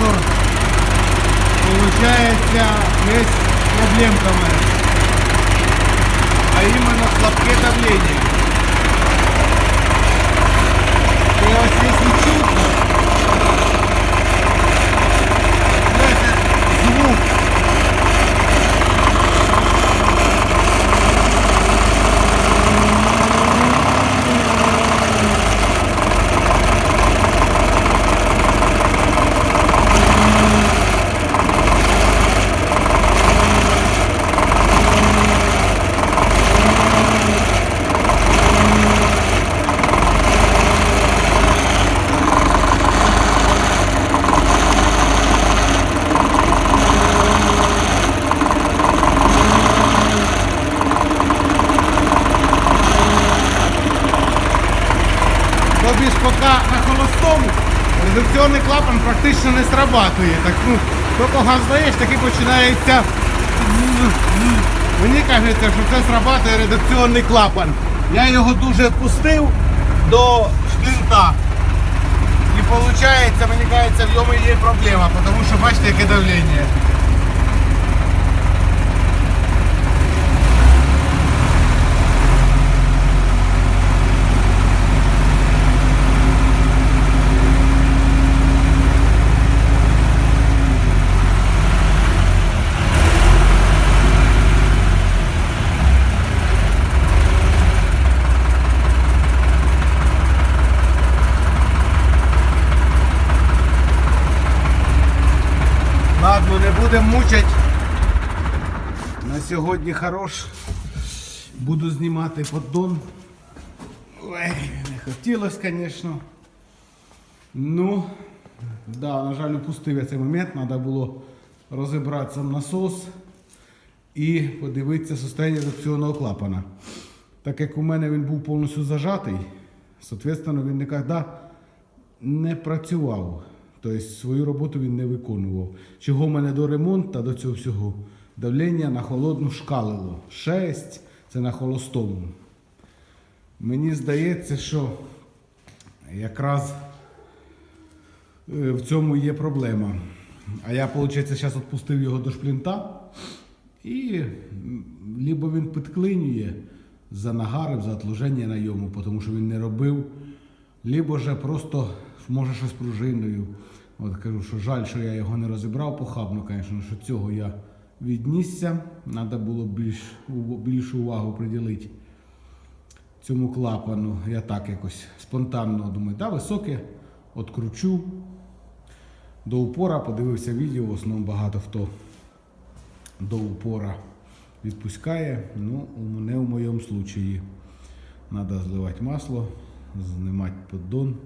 редуктор, получается, есть проблемка моя. А именно слабке давление. Поки на холостому редукційний клапан практично не срабатує. Так, ну, тільки газ даєш, таки починається. Мені кажеться, що це срабатує редукційний клапан. Я його дуже пустив до шплінта. І виходить, мені кажеться, в ньому є проблема, тому що бачите, яке давлення. Не будемо мучать. На сьогодні хорош. Буду знімати поддон. Ой, не хотілося, звісно. Ну, да, на жаль, упустив я цей момент. Треба було розібратися в насос і подивитися состояння редукційного клапана. Так як у мене він був повністю зажатий, соответственно, він ніколи не працював. Тобто свою роботу він не виконував. Чого в мене до ремонту, до цього всього, давлення на холодну шкалило. 6 це на холостому. Мені здається, що якраз е, в цьому є проблема. А я, виходить, зараз відпустив його до шплінта. І м, либо він підклинює за нагарив, за отлуження на йому, тому що він не робив, либо же просто може щось пружиною. От кажу, що жаль, що я його не розібрав похабно, звісно, що цього я віднісся. Треба було більш, більшу увагу приділити цьому клапану. Я так якось спонтанно думаю, да, високе, откручу. До упора подивився відео, в основному багато хто до упора відпускає. Ну, не в моєму случаї. Треба зливати масло, знімати поддон,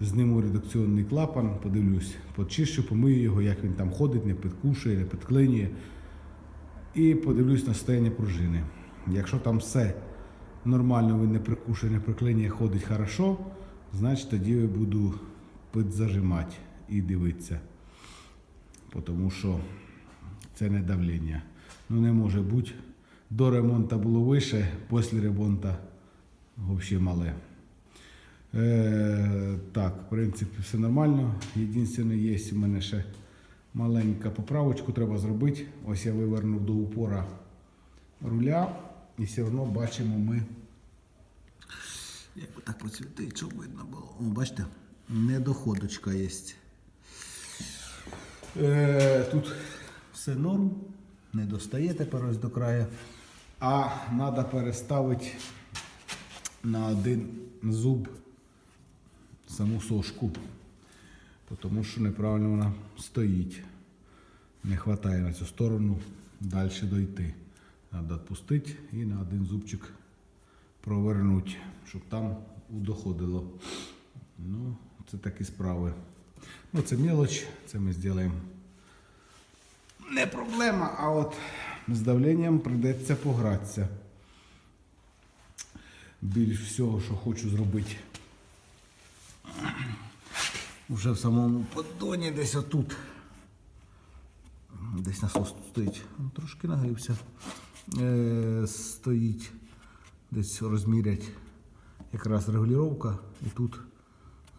зніму редукційний клапан, подивлюсь, почищу, помию його, як він там ходить, не підкушує, не підклинює. І подивлюсь на состояння пружини. Якщо там все нормально, він не прикушує, не приклинює, ходить хорошо, значить тоді я буду підзажимати і дивитися. Тому що це не давлення. Ну не може бути. До ремонту було вище, після ремонту взагалі мале. Е, так, в принципі, все нормально. Єдине, є у мене ще маленька поправочку треба зробити. Ось я вивернув до упора руля і все одно бачимо ми. Як би так просвітить, щоб видно було. О, бачите, недоходочка є. Е, тут все норм, не достає тепер ось до краю. А треба переставити на один зуб саму сошку. Тому що неправильно вона стоїть. Не вистачає на цю сторону далі дойти. Треба відпустити і на один зубчик провернути, щоб там доходило. Ну, це такі справи. Ну, це мелоч, це ми зробимо. Не проблема, а от з давленням прийдеться погратися. Більш всього, що хочу зробити. Уже в самому поддоні десь отут. Десь насос стоїть. Ну, Трошки нагрівся. Е, стоїть. Десь розмірять якраз регулювання. І тут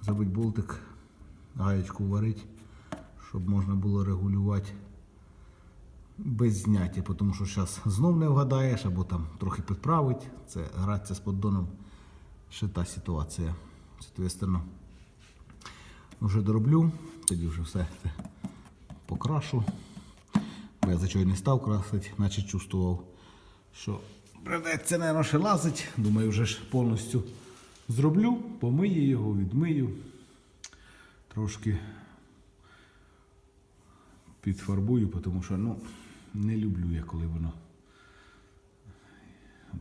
забить болтик, гаєчку варить, щоб можна було регулювати без зняття, тому що зараз знов не вгадаєш, або там трохи підправить. Це гратися з поддоном ще та ситуація. Соответственно, вже дороблю, тоді вже все це покрашу. Бо я за чого не став красити, наче чувствував, що придеться, мабуть, ще лазить. Думаю, вже ж повністю зроблю, помию його, відмию. Трошки підфарбую, тому що ну, не люблю я, коли воно.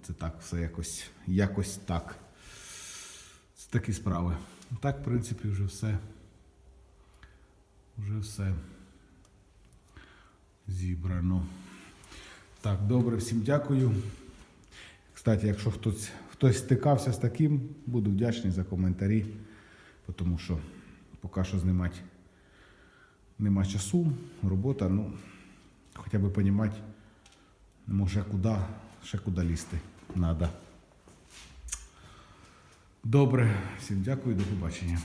Це так, все якось, якось так. Це такі справи. Так, в принципі, вже все. Вже все зібрано. Так, добре, всім дякую. Кстати, якщо хтось, хтось стикався з таким, буду вдячний за коментарі, тому що поки що знімати нема часу, робота, ну, хоча б розуміти, може куди, ще куди лізти треба. Добре, всім дякую, до побачення.